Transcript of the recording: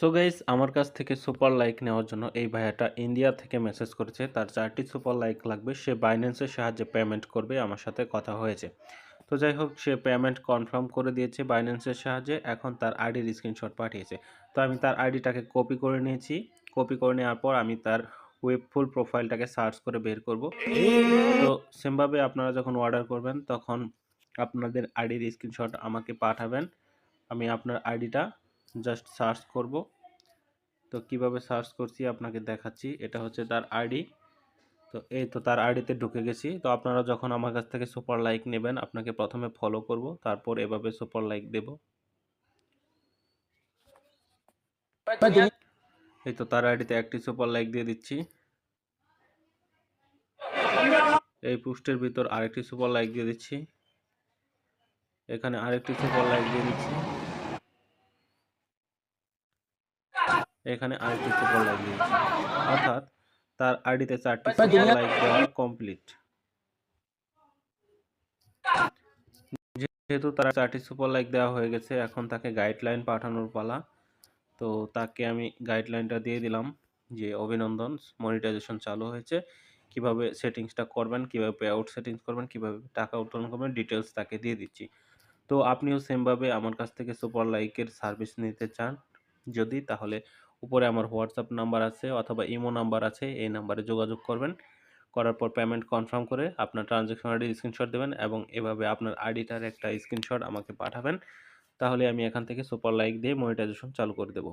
So guys আমার কাছ থেকে সুপার লাইক নেওয়ার জন্য এই ভাইয়াটা ইন্ডিয়া থেকে মেসেজ করেছে। তার চারটি সুপার লাইক লাগবে। সে বাইন্যান্সের সাহায্যে পেমেন্ট করবে। আমার সাথে কথা হয়েছে। তো যাই হোক, সে পেমেন্ট কনফার্ম করে দিয়েছে বাইন্যান্সের সাহায্যে। এখন তার আইডির স্ক্রিনশট পাঠিয়েছে। তো আমি তার আইডিটাকে কপি করে নিয়েছি। কপি করে নেওয়ার পর আমি তার ওয়েব ফুল প্রোফাইলটাকে সার্চ করে বের করব। তো সেমভাবে আপনারা যখন অর্ডার করবেন, তখন আপনাদের আইডির স্ক্রিনশট আমাকে পাঠাবেন। আমি আপনার আইডিটা জাস্ট সার্চ করব। তো কীভাবে সার্চ করছি আপনাকে দেখাচ্ছি। এটা হচ্ছে তার আইডি তো এই তো তার আইডিতে ঢুকে গেছি। তো আপনারা যখন আমার কাছ থেকে সুপার লাইক নেবেন, আপনাকে প্রথমে ফলো করব, তারপর এভাবে সুপার লাইক দেব। এই তো তার আইডিতে একটি সুপার লাইক দিয়ে দিচ্ছি। এই পোস্টের ভিতর আরেকটি সুপার লাইক দিয়ে দিচ্ছি। এখানে আরেকটি সুপার লাইক দিয়ে দিচ্ছি। এখানে আরেকটি সুপার লাইক দিয়ে অর্থাৎ তার আইডিতে চারটি সুপার লাইক দেওয়া কমপ্লিট যেহেতু তার চারটি সুপার লাইক দেওয়া হয়ে গেছে এখন তাকে গাইডলাইন পাঠানোর পালা। তো তাকে আমি গাইডলাইনটা দিয়ে দিলাম যে অভিনন্দন মনিটাইজেশন চালু হয়েছে। কীভাবে সেটিংসটা করবেন কীভাবে পে আউট সেটিংস করবেন কীভাবে টাকা উত্তোলন করবেন ডিটেলস তাকে দিয়ে দিচ্ছি। তো আপনিও সেমভাবে আমার কাছ থেকে সুপার লাইকের সার্ভিস নিতে চান যদি তাহলে উপরে আমার হোয়াটসঅ্যাপ নাম্বার আছে অথবা ইমো নাম্বার আছে, এই নাম্বারে যোগাযোগ করবেন। করার পর পেমেন্ট কনফার্ম করে আপনার ট্রানজ্যাকশন আইডি স্ক্রিনশট দেবেন এবং এভাবে আপনার আইডিটার একটা স্ক্রিনশট আমাকে পাঠাবেন। তাহলে আমি এখান থেকে সুপার লাইক দিয়ে মনিটাইজেশন চালু করে দেবো।